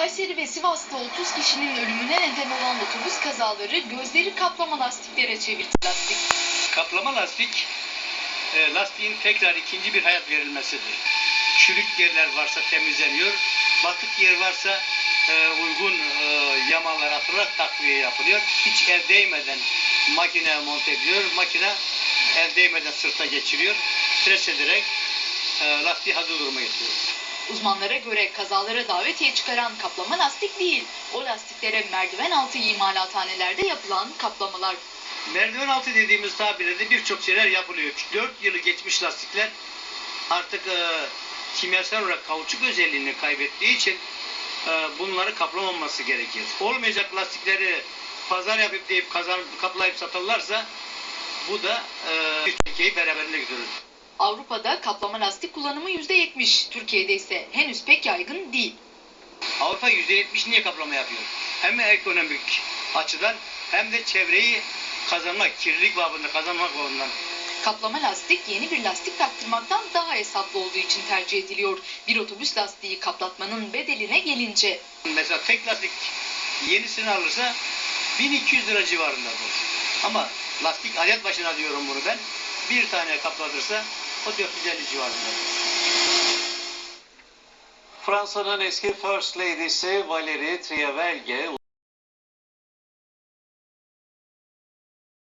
Kayseri ve Sivas'ta 30 kişinin ölümüne neden olan otobüs kazaları gözleri kaplama lastiklere çevirdi lastik. Kaplama lastik e, lastiğin tekrar ikinci bir hayat verilmesidir. Çürük yerler varsa temizleniyor. Batık yer varsa e, uygun e, yamalar atılarak takviye yapılıyor. Hiç el değmeden makine monte ediliyor. Makine el değmeden sırta geçiriyor. Stres ederek e, lastiği hazır duruma getiriyor. Uzmanlara göre kazalara davetiye çıkaran kaplama lastik değil. O lastiklere merdiven altı imalathanelerde yapılan kaplamalar. Merdiven altı dediğimiz tabirle de birçok şeyler yapılıyor. 4 yılı geçmiş lastikler artık e, kimyasal olarak kauçuk özelliğini kaybettiği için e, bunları kaplamaması gerekir. Olmayacak lastikleri pazar yapıp deyip kazanıp kaplayıp satarlarsa bu da e, Türkiye'yi beraberinde götürür. Avrupa'da kaplama lastik kullanımı %70, Türkiye'de ise henüz pek yaygın değil. Avrupa %70 niye kaplama yapıyor? Hem ekonomik açıdan hem de çevreyi kazanmak, kirlilik babında kazanmak babından. Kaplama lastik yeni bir lastik taktırmaktan daha hesaplı olduğu için tercih ediliyor. Bir otobüs lastiği kaplatmanın bedeline gelince Mesela tek lastik yenisini alırsa 1200 lira civarındadır. Ama lastik alet başına diyorum bunu ben. Bir tane kaplatırsa o 450 civarındadır. Fransa'nın eski First Lady'si Valérie Trierwelge